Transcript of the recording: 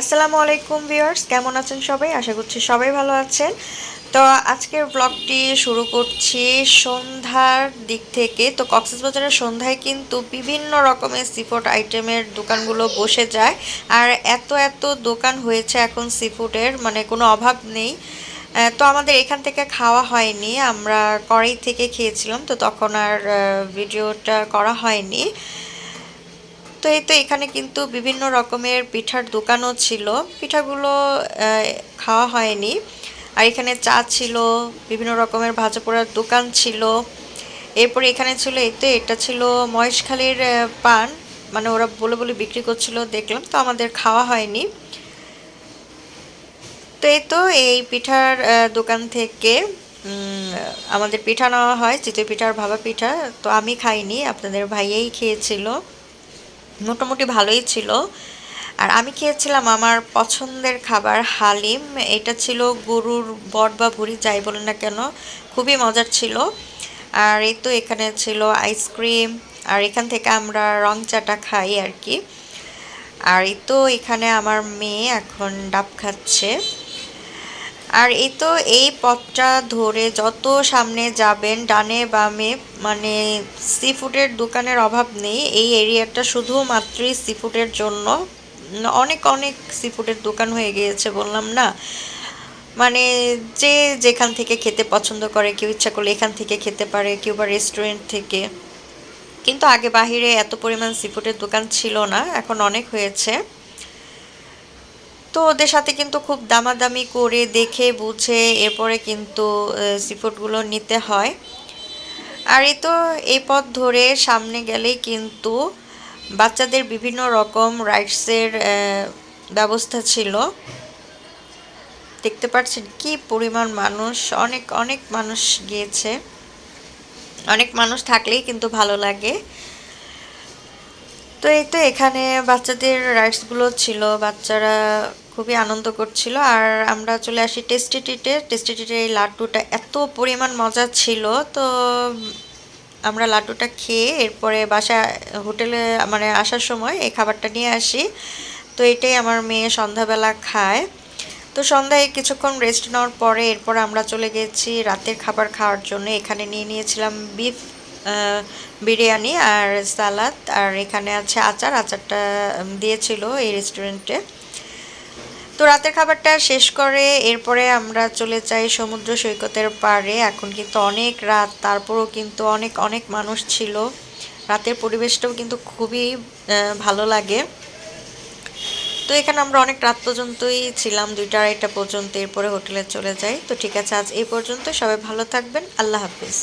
আসসালামু আলাইকুম ভিউয়ার্স, কেমন আছেন সবাই? আশা করছি সবাই ভালো আছেন। তো আজকের ব্লগটি শুরু করছি সন্ধ্যার দিক থেকে। তো কক্সবাজারের সন্ধ্যায় কিন্তু বিভিন্ন রকমের সিফুড আইটেমের দোকানগুলো বসে যায়। আর এত এত দোকান হয়েছে এখন সিফুডের মানে কোনো অভাব নেই। তো আমাদের এখান থেকে খাওয়া হয়নি। আমরা কড়াই থেকে খেয়েছিলাম, তো তখন আর ভিডিওটা করা হয়নি। তো এই তো এখানে কিন্তু বিভিন্ন রকমের পিঠার দোকানও ছিল। পিঠাগুলো খাওয়া হয়নি। আর এখানে চা ছিল, বিভিন্ন রকমের ভাজা পোড়ার দোকান ছিল। এরপরে এখানে ছিল, এই তো এটা ছিল মহেশখালীর পান। মানে ওরা বলে বলে বিক্রি করছিল, দেখলাম। তো আমাদের খাওয়া হয়নি। তো এই তো এই পিঠার দোকান থেকে আমাদের পিঠা নেওয়া হয়, চিতই পিঠার ভাবা পিঠা। তো আমি খাইনি, আপনাদের ভাইয়েই খেয়েছিল। মোটামুটি ভালোই ছিল। আর আমি খেয়েছিলাম আমার পছন্দের খাবার হালিম। এটা ছিল গরুর বট বা ভুড়ি, যাই বলেন না কেন, খুবই মজার ছিল। আর এই তো এখানে ছিল আইসক্রিম আর এখান থেকে আমরা রং চাটা খাই আর কি। আর এই তো এখানে আমার মেয়ে এখন ডাব খাচ্ছে। আর এই তো এই পথটা ধরে যত সামনে যাবেন, ডানে বামে মানে সি ফুডের দোকানের অভাব নেই। এই এরিয়াটা শুধুমাত্রই সি ফুডের জন্য অনেক অনেক সি ফুডের দোকান হয়ে গিয়েছে বললাম না। মানে যে যেখান থেকে খেতে পছন্দ করে, কেউ ইচ্ছা করলে এখান থেকে খেতে পারে, কেউ বা রেস্টুরেন্ট থেকে। কিন্তু আগে বাহিরে এত পরিমাণ সি ফুডের দোকান ছিল না, এখন অনেক হয়েছে। তো ওদের সাথে কিন্তু খুব দামাদামি করে দেখে, বুঝে, এরপরে কিন্তু সিফুডগুলো নিতে হয়। আর এই তো এই পথ ধরে সামনে গেলেই কিন্তু বাচ্চাদের বিভিন্ন রকম রাইডসের ব্যবস্থা ছিল। দেখতে পাচ্ছেন কি পরিমাণ মানুষ, অনেক অনেক মানুষ গিয়েছে। অনেক মানুষ থাকলেই কিন্তু ভালো লাগে। তো এই তো এখানে বাচ্চাদের রাইডসগুলো ছিল, বাচ্চারা খুবই আনন্দ করছিল। আর আমরা চলে আসি টেস্টি টিটে টেস্টি টিটের এই লাড্ডুটা এত পরিমাণ মজা ছিল, তো আমরা লাড্ডুটা খেয়ে এরপরে বাসা, হোটেলে মানে আসার সময় এই খাবারটা নিয়ে আসি। তো এটাই আমার মেয়ে সন্ধ্যাবেলা খায়। তো সন্ধ্যায় কিছুক্ষণ রেস্ট নেওয়ার পরে এরপর আমরা চলে গেছি রাতের খাবার খাওয়ার জন্য। এখানে নিয়ে নিয়েছিলাম বিফ বিরিয়ানি আর সালাদ, আর এখানে আছে আচার। আচারটা দিয়েছিল এই রেস্টুরেন্টে তো রাতের খাবারটা শেষ করে, এরপরে আমরা চলে যাই সমুদ্র সৈকতের পাড়ে। এখন কিন্তু অনেক রাত, তারপরেও কিন্তু অনেক অনেক মানুষ ছিল। রাতের পরিবেশটাও কিন্তু খুবই ভালো লাগে। তো এখানে আমরা অনেক রাত পর্যন্তই ছিলাম, দুইটা আড়াইটা পর্যন্ত। এরপরে হোটেলে চলে যাই। তো ঠিক আছে, আজ এই পর্যন্ত। সবাই ভালো থাকবেন। আল্লাহ হাফিজ।